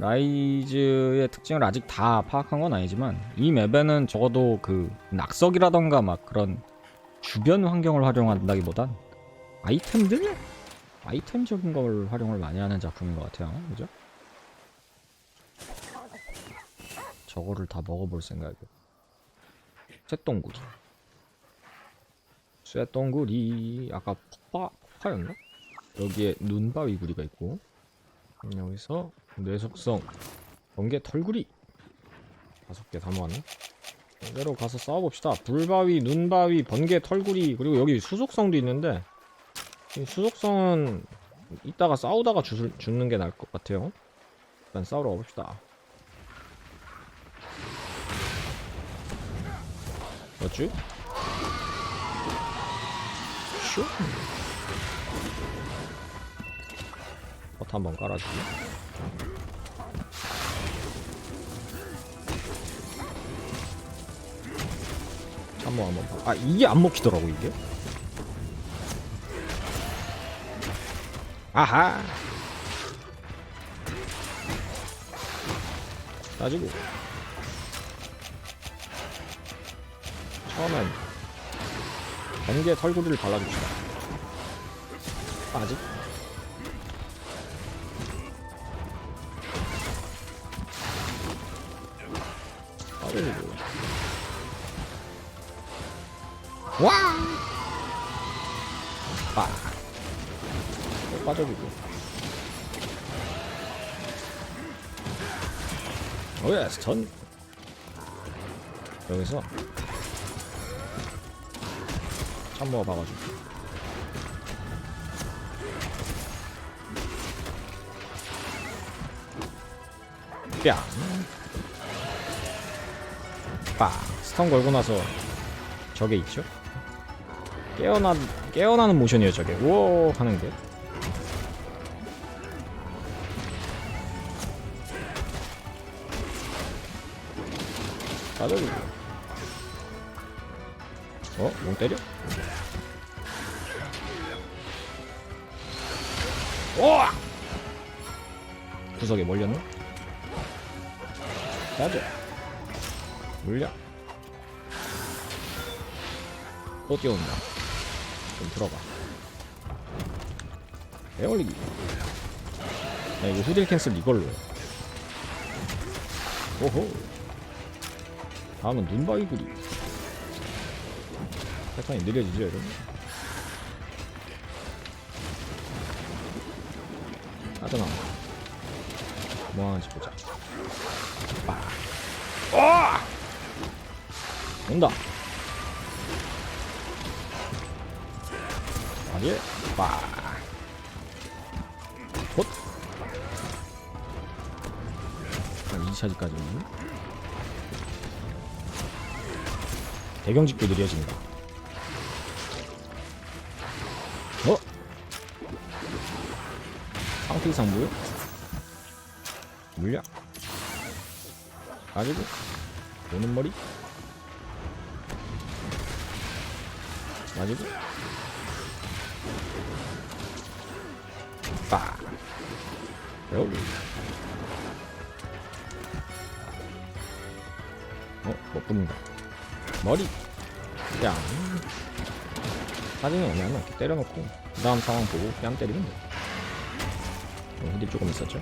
라이즈의 특징을 아직 다 파악한 건 아니지만 이 맵에는 적어도 그 낙석이라던가 막 그런 주변 환경을 활용한다기보단 아이템들? 아이템적인 걸 활용을 많이 하는 작품인 것 같아요. 그죠? 저거를 다 먹어볼 생각이에요. 쇠똥구리. 쇠똥구리. 아까 폭파, 폭파였나? 여기에 눈바위구리가 있고 여기서 뇌 속성 번개 털구리. 다섯 개 다 모았네. 이대로 가서 싸워봅시다. 불바위 눈바위 번개 털구리 그리고 여기 수속성도 있는데 이 수속성은 이따가 싸우다가 주, 죽는 게 나을 것 같아요. 일단 싸우러 가봅시다. 뭐지? 슈 버튼 한번 깔아주고 한번 한번 봐. 아 이게 안 먹히더라고 이게? 아하! 따지고. 처음엔 번개 털구리를 발라줍시다. 아직 와! 빠. 또 빠져주고 오예 스턴 여기서 참 모아봐가지고 뺨 빡! 스턴 걸고 나서 저게 있죠? 깨어나, 깨어나는 모션이에요 저게 우오 하는 게 빠져주고 어? 용 때려? 오! 구석에 몰렸네? 빠져 물려 또 뛰어온다. 좀 들어가 에어올리기. 야 이거 후딜 캔슬 이걸로 해 오호. 다음은 눈바위 구리. 패턴이 느려지죠 여러분? 하잖아 뭐 하는지 보자. 빠 어! 온다 아니 빠 헛. 한 2차지까지 대경직도 느려진다 어? 상태 이상 뭐요? 물약 가지고 오는 머리 가지고 빠 여기. 어? 못 붙는다. 머리. 뺨. 사진이 오면 이렇게 때려놓고 그 다음 상황 보고 뺨 때리면 돼. 어, 후딜 조금 있었죠?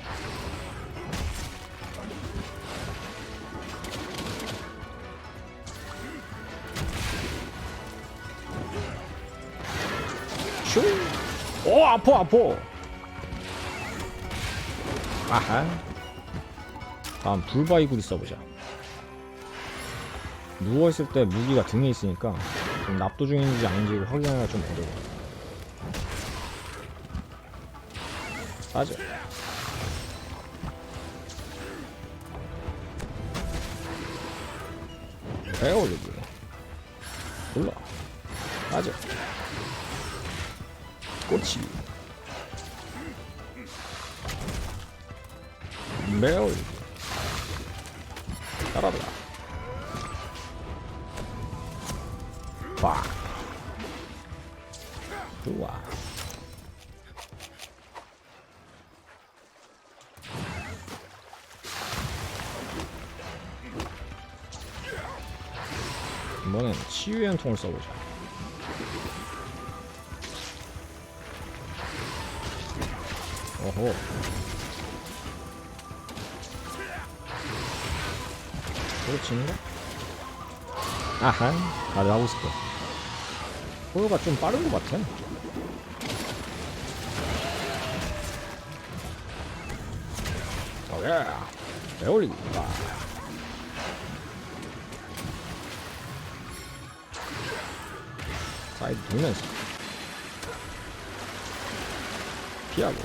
슈! 오 아파 아파 아하. 다음 불바이구리 써보자. 누워있을 때 무기가 등에 있으니까 좀 납도 중인지 아닌지 확인하기가 좀 어려워. 빠져. 배 올리기 올라 빠져. 꼬치 매우 따라라. 와. 좋아 이번엔 치유의 통을 써보자. 어호 그렇지인가? 아하 다들 하고 있을 거야 호요가 좀 빠른 것 같아. 배올리기 아. 사이드 돌면서. 피하고.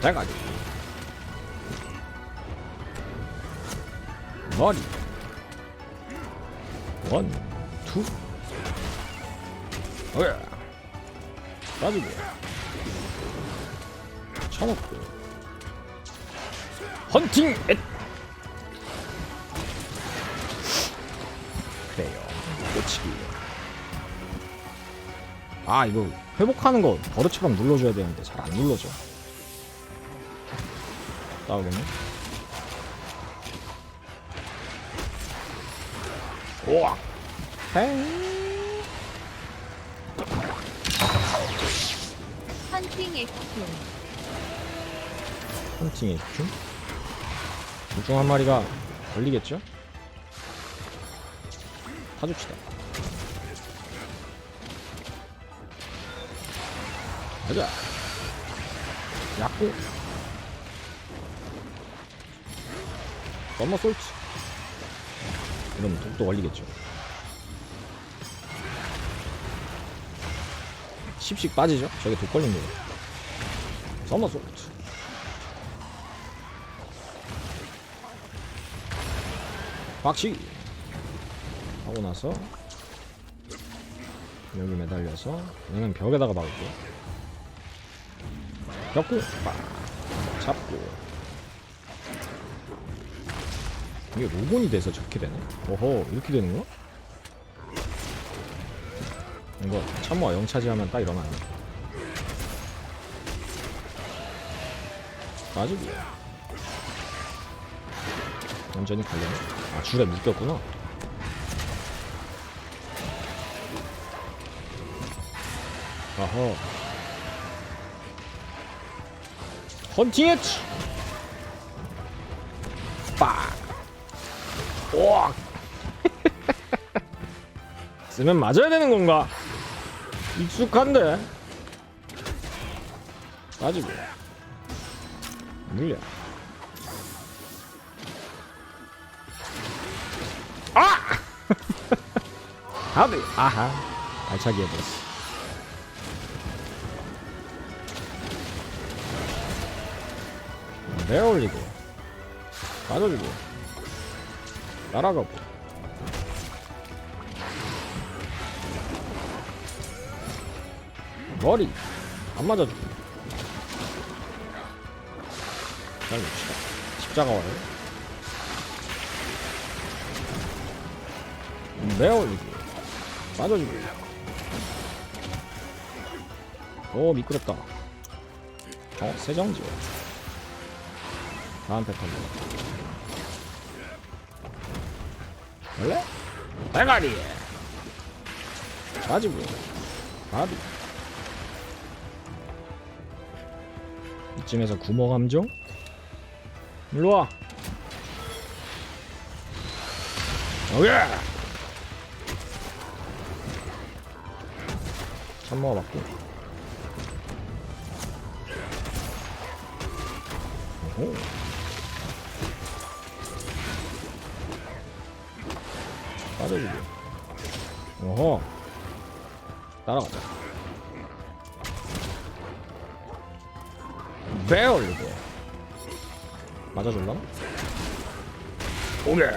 대가리 머리 원, 투. 어야. 빠지고. 쳐놓고. 헌팅 엣. 그래요. 꽂히기 아 이거 회복하는 거 버릇처럼 눌러줘야 되는데 잘 안 눌러져. 싸우겠네 우와. 헤이 헌팅 엑스 헌팅의 집중 둘중 한 마리가 걸리겠죠? 타줍시다. 가자. 약고 썸머 솔트 이러면 독도 걸리겠죠. 10씩 빠지죠? 저게 독 걸립니다 솔트 박치기 하고 나서 여기 매달려서 얘는 벽에다가 막을게요. 벽구. 빡. 잡고 이게 로곤이 돼서 저렇게 되네? 오호 이렇게 되는 거? 이거 참모와 영차지하면 딱 이러면 안돼. 빠지기 완전히 걸렸네? 아 줄에 묶였구나. 아허 헌팅했지 쓰면 맞아야 되는 건가? 익숙한데. 빠지고 물려. 하드 아하. 발차기 해버렸어. 내어 올리고. 빠져주고. 날아가고 머리. 안 맞아주고 기다립시다 십자가 와요. 올리고 빠져주고 오 미끄럽다. 어 세정지요 다음 패턴으로 원래? 대가리 빠지고. 바비 이쯤에서 구멍 함정? 일로와. 오예 참모가 맞고 오호. 빠져주고 오호. 따라가자 배 올리고 맞아줄라나? 오게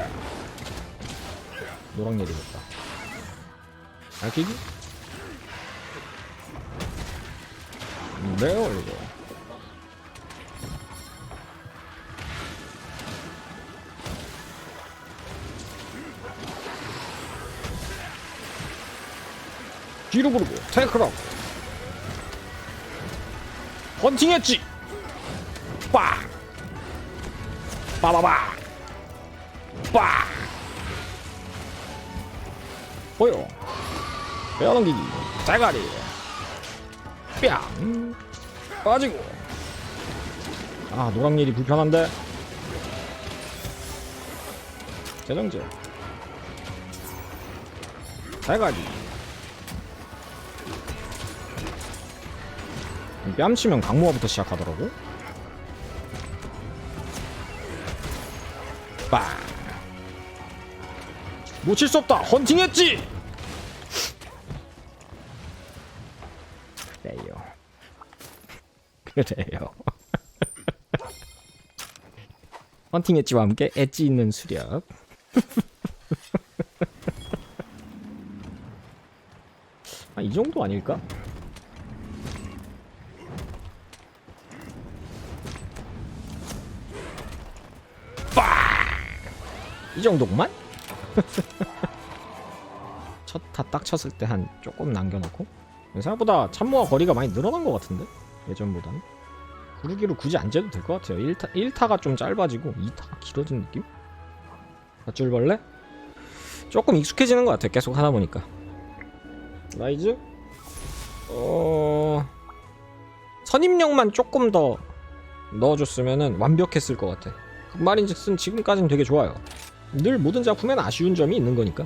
노랑얘 되겠다. 알키기? 배 올리고 뒤로 부르고 태클하고. 헌팅했지 빡. 빠바바 빠 보여. 빼어넘기기. 대가리. 뺨. 빠지고. 아 노랑일이 불편한데? 재정제. 대가리. 뺨치면 강모아부터 시작하더라고 빵 놓칠 수 없다. 헌팅했지. 그래요. 그래요. 헌팅 엣지와 함께 엣지 있는 수렵. 아, 이 정도 아닐까? 이 정도구만? 첫 타 딱 쳤을 때 한 조금 남겨놓고 생각보다 참모와 거리가 많이 늘어난 것 같은데 예전보다는 구르기로 굳이 안 재도 될 것 같아요 1타, 1타가 좀 짧아지고 2타가 길어진 느낌? 밧줄벌레? 조금 익숙해지는 것 같아요 계속 하다 보니까 라이즈? 어... 선임력만 조금 더 넣어줬으면 완벽했을 것 같아 그 말인즉슨 지금까지는 되게 좋아요 늘 모든 작품엔 아쉬운 점이 있는 거니까